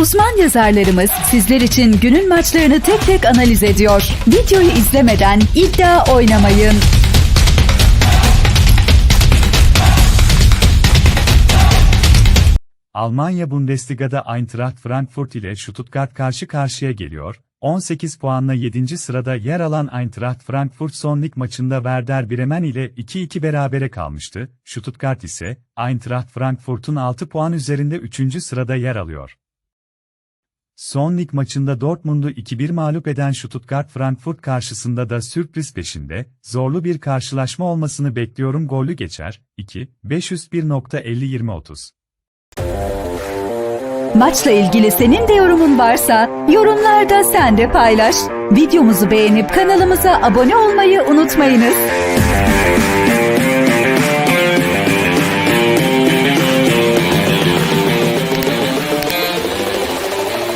Uzman yazarlarımız sizler için günün maçlarını tek tek analiz ediyor. Videoyu izlemeden iddia oynamayın. Almanya Bundesliga'da Eintracht Frankfurt ile Stuttgart karşı karşıya geliyor. 18 puanla 7. sırada yer alan Eintracht Frankfurt son lig maçında Werder Bremen ile 2-2 berabere kalmıştı. Stuttgart ise Eintracht Frankfurt'un 6 puan üzerinde 3. sırada yer alıyor. Son lig maçında Dortmund'u 2-1 mağlup eden Stuttgart Frankfurt karşısında da sürpriz peşinde, zorlu bir karşılaşma olmasını bekliyorum gollü geçer, 2, 501.50-20-30. Maçla ilgili senin de yorumun varsa yorumlarda sen de paylaş. Videomuzu beğenip kanalımıza abone olmayı unutmayınız.